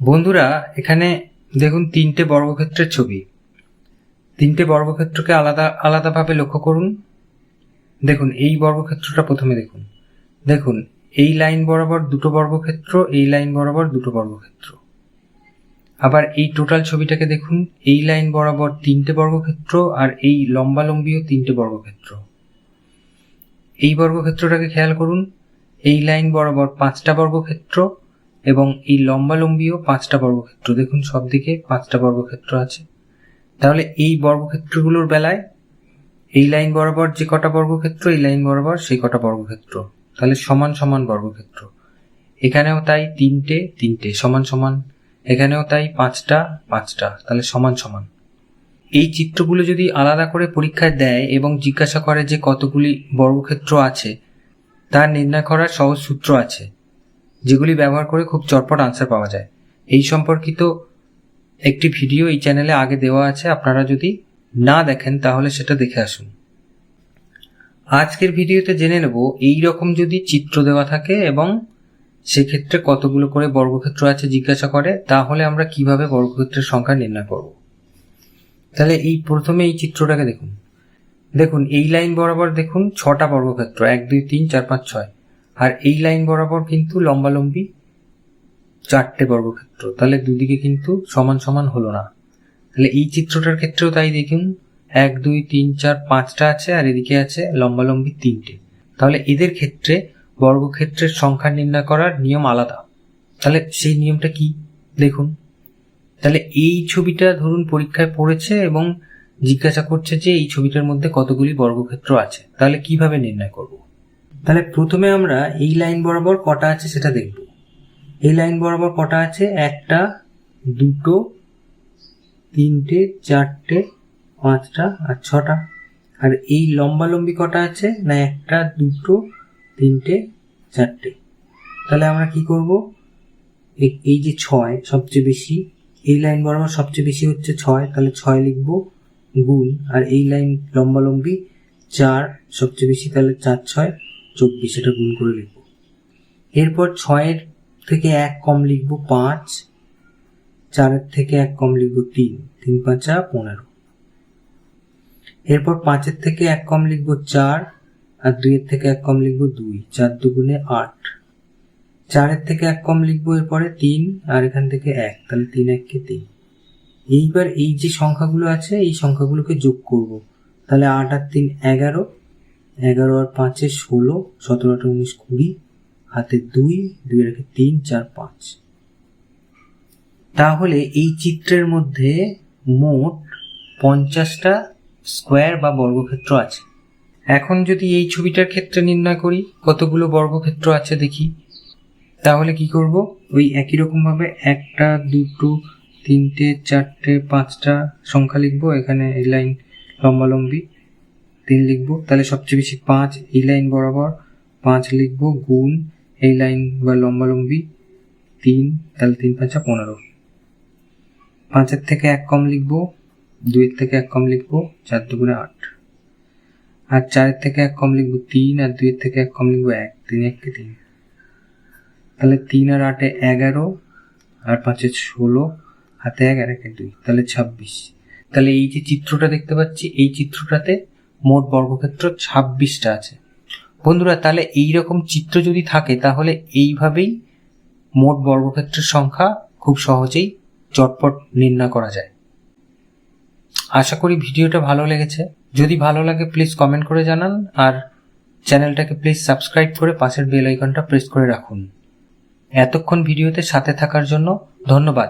বন্ধুরা, এখানে দেখুন তিনটে বর্গক্ষেত্রের ছবি। তিনটে বর্গক্ষেত্রকে আলাদা, আলাদাভাবে লক্ষ্য করুন। দেখুন, এই বর্গক্ষেত্রটা প্রথমে দেখুন। দেখুন, এই লাইন বরাবর দুটো বর্গক্ষেত্র, এই লাইন বরাবর দুটো বর্গক্ষেত্র। আবার এই টোটাল ছবিটাকে দেখুন, এই লাইন বরাবর তিনটে বর্গক্ষেত্র আর এই লম্বালম্বিও তিনটে বর্গক্ষেত্র। এই বর্গক্ষেত্রটাকে খেয়াল করুন, এই লাইন বরাবর পাঁচটা বর্গক্ষেত্র এবং এই লম্বালম্বিও পাঁচটা বর্গক্ষেত্র। দেখুন সব দিকে পাঁচটা বর্গক্ষেত্র আছে। তাহলে এই বর্গক্ষেত্রগুলোর বেলায় এই লাইন বরাবর যে কটা বর্গক্ষেত্র, এই লাইন বরাবর সেই কটা বর্গক্ষেত্র। তাহলে সমান সমান বর্গক্ষেত্র। এখানেও তাই তিনটে তিনটে, সমান সমান। এখানেও তাই পাঁচটা পাঁচটা। তাহলে সমান সমান। এই চিত্রগুলো যদি আলাদা করে পরীক্ষায় দেয় এবং জিজ্ঞাসা করে যে কতগুলি বর্গক্ষেত্র আছে তা নির্ণয় করার সহজ সূত্র আছে। যেগুলি ব্যবহার করে খুব চটপট আনসার পাওয়া যায়। এই সম্পর্কিত একটি ভিডিও এই চ্যানেলে আগে দেওয়া আছে, আপনারা যদি না দেখেন তাহলে সেটা দেখে আসুন। আজকের ভিডিওতে জেনে নেব, এই রকম যদি চিত্র দেওয়া থাকে এবং সেক্ষেত্রে কতগুলো করে বর্গক্ষেত্র আছে জিজ্ঞাসা করে, তাহলে আমরা কীভাবে বর্গক্ষেত্রের সংখ্যা নির্ণয় করব। তাহলে এই প্রথমে এই চিত্রটাকে দেখুন। দেখুন, এই লাইন বরাবর দেখুন, ছটা বর্গক্ষেত্র, এক, দুই, তিন, চার, পাঁচ, ছয়। আর এই লাইন বরাবর কিন্তু লম্বালম্বি চারটে বর্গক্ষেত্র। তাহলে দুদিকে কিন্তু সমান সমান হলো না। তাহলে এই চিত্রটার ক্ষেত্রেও তাই দেখুন, এক, দুই, তিন, চার, পাঁচটা আছে আর এদিকে আছে লম্বালম্বি তিনটে। তাহলে এদের ক্ষেত্রে বর্গক্ষেত্রের সংখ্যা নির্ণয় করার নিয়ম আলাদা। তাহলে সেই নিয়মটা কি? দেখুন। তাহলে এই ছবিটা ধরুন পরীক্ষায় পড়েছে এবং জিজ্ঞাসা করছে যে এই ছবিটার মধ্যে কতগুলি বর্গক্ষেত্র আছে। তাহলে কীভাবে নির্ণয় করব? তাহলে প্রথমে আমরা এই লাইন বরাবর কটা আছে সেটা দেখব। এই লাইন বরাবর কটা আছে? একটা, দুটো, তিনটে, চারটে, পাঁচটা আর ছটা। আর এই লম্বালম্বি কটা আছে? না, একটা, দুটো, তিনটে, চারটে। তাহলে আমরা কি করব? এই যে ছয় সবচেয়ে বেশি, এই লাইন বরাবর সবচেয়ে বেশি হচ্ছে ছয়, তাহলে ছয় লিখব গুণ। আর এই লাইন লম্বালম্বি চার সবচেয়ে বেশি, তাহলে চার, ছয়। চব্বিশ, এটা গুণ করে লিখব। এরপর ছয়ের থেকে এক কম লিখব পাঁচ, চারের থেকে এক কম লিখব তিন তিন পাঁচা পনেরো। এরপর পাঁচের থেকে এক কম লিখব চার, আর দুইয়ের থেকে এক কম লিখব দুই, চার দুগুণে আট। চারের থেকে এক কম লিখব এরপরে তিন, আর এখান থেকে এক, তাহলে তিন এককে তিন। এইবার এই যে সংখ্যাগুলো আছে, এই সংখ্যাগুলোকে যোগ করব। তাহলে আট আর তিন এগারো এগারো আর পাঁচে ষোলো, সতেরো আট উনিশ কুড়ি, হাতে দুই দুই রেখে তিন, চার, পাঁচ। তাহলে এই চিত্রের মধ্যে মোট পঞ্চাশটা স্কোয়ার বা বর্গক্ষেত্র আছে। এখন যদি এই ছবিটার ক্ষেত্রে নির্ণয় করি, কতগুলো বর্গক্ষেত্র আছে দেখি। তাহলে কি করব? ওই একই রকমভাবে একটা, দুটো, তিনটে, চারটে, পাঁচটা সংখ্যা লিখব। এখানে এই লাইন লম্বালম্বি। তিন লিখব। তাহলে সবচেয়ে বেশি পাঁচ, এই লাইন বরাবর পাঁচ লিখব, গুণ এই লাইন বা লম্বালম্বি তিন, তাহলে তিন পাঁচা পনেরো। পাঁচের থেকে এক কম লিখব, দুইয়ের থেকে এক কম লিখব, চার দুগুণে আট। আর চারের থেকে এক কম লিখব তিন আর দুইয়ের থেকে এক কম লিখব এক, তিন এককে তিন। তাহলে তিন আর আটে এগারো আর পাঁচে ষোলো, হাতে এক আর একে দুই, তাহলে ছাব্বিশ। তাহলে এই যে চিত্রটা দেখতে পাচ্ছি, এই চিত্রটাতে মোট বর্গক্ষেত্র ছাব্বিশটা আছে। বন্ধুরা, তাহলে এই রকম চিত্র যদি থাকে, তাহলে এইভাবেই মোট বর্গক্ষেত্রের সংখ্যা খুব সহজেই চটপট নির্ণয় করা যায়। আশা করি ভিডিওটা ভালো লেগেছে। যদি ভালো লাগে প্লিজ কমেন্ট করে জানান, আর চ্যানেলটাকে প্লিজ সাবস্ক্রাইব করে পাশের বেল আইকনটা প্রেস করে রাখুন। এতক্ষণ ভিডিওতে সাথে থাকার জন্য ধন্যবাদ।